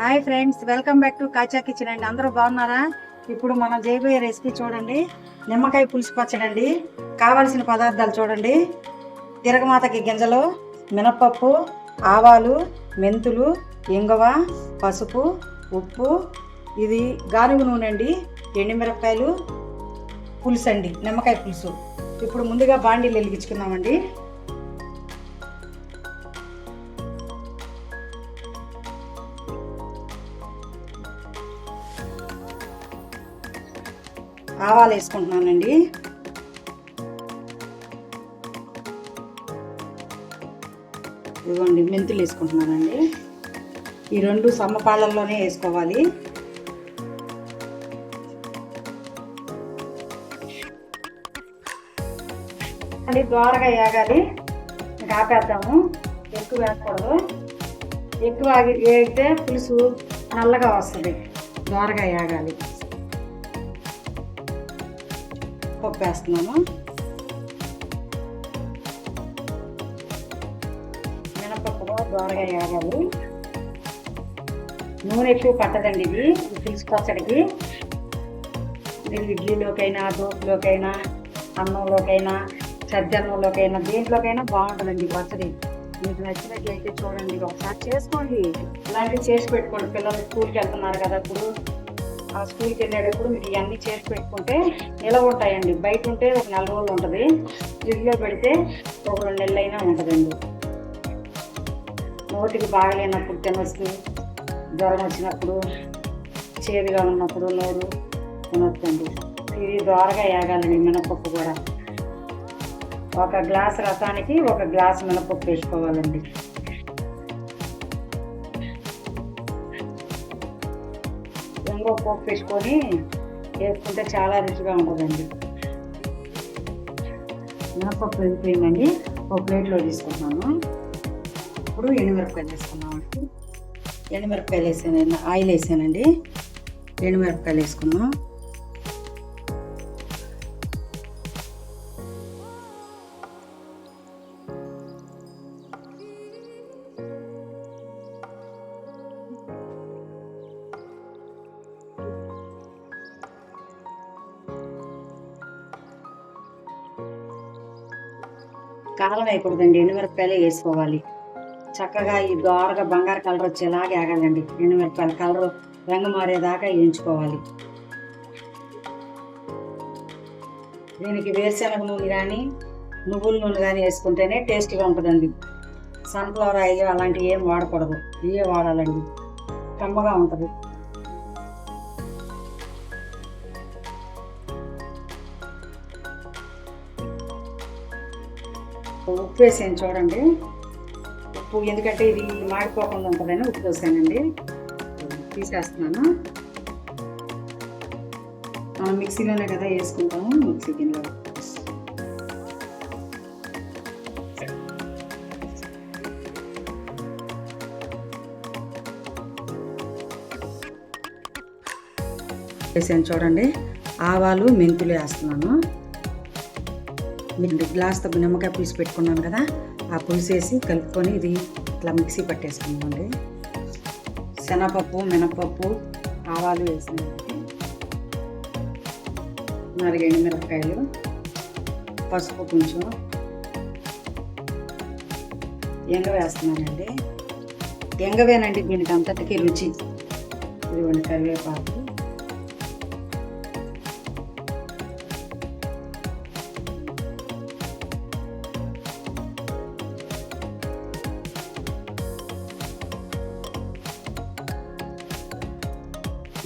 Hi friends welcome back to Kacha Kitchen అండి. అందరూ బాగున్నారా? ఇప్పుడు మనం చేయబోయే రెసిపీ చూడండి. నిమ్మకాయ పులుసు పచ్చడి అండి. కావలసిన పదార్థాలు చూడండి. తిరగమాతకి గింజలు మినప్పప్పు ఆవాలు మెంతులు ఇంగువ పసుపు ఉప్పు. ఇది గానుగు నూనె అండి. ఎండుమిరపకాయలు పులుసు అండి నిమ్మకాయ పులుసు. ఇప్పుడు ముందుగా బాండీలు వెలిగించుకుందామండి. ఆవాలు వేసుకుంటున్నానండి. ఇదిగోండి మెంతులు వేసుకుంటున్నానండి. ఈ రెండు సమ్మపాళ్ళల్లోనే వేసుకోవాలి. అది దోరగా వేగాలి ఆపేద్దాము. ఎక్కువ వేయకూడదు. ఎక్కువ ఆగి- వేగితే పులుసు నల్లగా వస్తుంది. దోరగా వేగాలి పప్పు వేస్తున్నాను మినపప్పు కూడా దోరగా వేగాలి నూనె ఎక్కువ పట్టదండి ఇది ఈ పులుసు పచ్చడికి. ఇది ఇడ్లీలోకైనా దోశలోకైనా అన్నంలోకైనా సజ్జన్నంలోకైనా దేంట్లోకైనా బాగుంటుందండి పచ్చడి. మీకు నచ్చినట్లయితే చూడండి ఒకసారి చేసుకోండి. ఇలాంటివి చేసి పెట్టుకోండి. పిల్లలు స్కూల్కి వెళ్తున్నారు కదా ఇప్పుడు. ఆ స్కూల్కి వెళ్ళేటప్పుడు మీకు ఇవన్నీ చేసి పెట్టుకుంటే నిలవ ఉంటాయండి. బయట ఉంటే ఒక నెల రోజులు ఉంటుంది. ఫ్రిడ్జ్లో పెడితే ఒక రెండు నెలలు అయినా ఉంటుందండి. నోటికి బాగలేనప్పుడు తినొచ్చు. జ్వరం వచ్చినప్పుడు చేదుగా ఉన్నప్పుడు నోరు తినొచ్చండి. ఇది దోరగా వేగాలండి మినపప్పు కూడా. ఒక గ్లాస్ రసానికి ఒక గ్లాస్ మినపప్పు వేసుకోవాలండి. పోపు పెట్టుకొని వేసుకుంటే చాలా రుచిగా ఉంటుందండి. మినపప్పు వెళ్ళిపోయిందండి ఒక ప్లేట్లో తీసుకున్నాను. ఇప్పుడు ఎండుమిరపకాయలు వేసుకున్నామండి ఎండుమిరపకాయలు వేసాను ఆయిల్ వేసానండి. ఎండుమిరపకాయలు వేసుకున్నాం. కాలం వేయకూడదండి ఎండుమిరపకాయలే వేసుకోవాలి. చక్కగా ఈ దోరగా బంగారు కలర్ వచ్చేలాగా ఆగాలండి. ఎండుమిరపకాయల కలర్ రంగు మారేదాకా వేయించుకోవాలి. దీనికి వేరుశనగ నూనె కానీ నువ్వుల నూనె కానీ వేసుకుంటేనే టేస్ట్గా ఉంటుందండి. సన్ఫ్లవర్ ఆయిల్ అలాంటివి ఏం వాడకూడదు. ఇవే వాడాలండి. కమ్మగా ఉంటుంది. ఉప్పు వేసాను చూడండి. ఉప్పు ఎందుకంటే ఇది మాడిపోకుండా ఉంటుందని ఉప్పు వేసానండి తీసేస్తున్నాను. మనం మిక్సీలోనే కదా వేసుకుంటాము మిక్సీ గిన్నెలో. వేసాను చూడండి. ఆవాలు మెంతులు వేస్తున్నాను. రెండు గ్లాస్తో నిమ్మకాయ పులుసు పెట్టుకున్నాను కదా ఆ పులుసు వేసి కలుపుకొని ఇది ఇట్లా మిక్సీ పట్టేసుకున్నామండి. శనగపప్పు మినపప్పు ఆవాలు వేసినామండి నాలుగు ఎండుమిరపకాయలు పసుపు కొంచెం ఎంగ వేస్తున్నానండి. ఎంగవేనండి దీనికి అంతటికీ రుచి. ఇదిగోండి కరివేపాకు.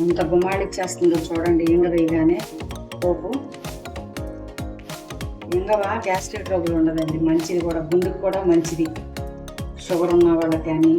ఎంత గుమాడిచ్చేస్తుందో చూడండి ఇంగ వేయగానే పోపు. ఇంగవ గ్యాస్ట్రిక్ ట్రబుల్ ఉండదండి మంచిది కూడా గుండెకి కూడా మంచిది. షుగర్ ఉన్న వాళ్ళకి కానీ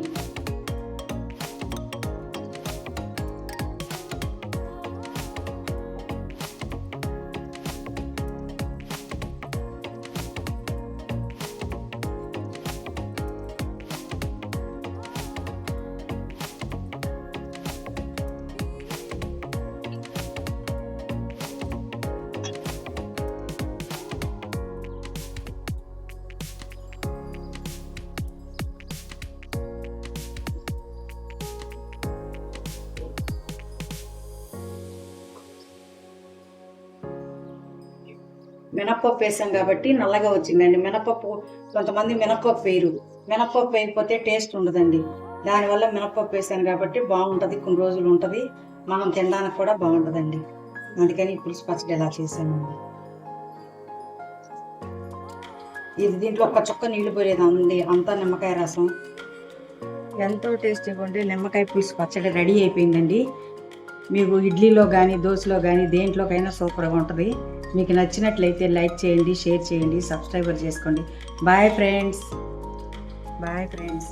మినప్పప్పు వేసాం కాబట్టి నల్లగా వచ్చిందండి. మినపప్పు కొంతమంది మినప్పప్పు వేయరు. మినప్పప్పు వేయకపోతే టేస్ట్ ఉండదండి. దానివల్ల మినప్పప్పు వేసాను కాబట్టి బాగుంటుంది. కొన్ని రోజులు ఉంటుంది. మనం తినడానికి కూడా బాగుంటుందండి. అందుకని పులుసు పచ్చడి ఇలా చేశానండి ఇది దీంట్లో ఒక్క చుక్క నీళ్ళు పోయేది అండి అంతా నిమ్మకాయ రసం. ఎంతో టేస్టీగా ఉండే నిమ్మకాయ పులుసు పచ్చడి రెడీ అయిపోయిందండి. మీకు ఇడ్లీలో కానీ దోశలో కానీ దేంట్లోకైనా సూపర్గా ఉంటుంది. మీకు నచ్చినట్లయితే లైక్ చేయండి షేర్ చేయండి సబ్స్క్రైబర్ చేసుకోండి. Bye friends bye friends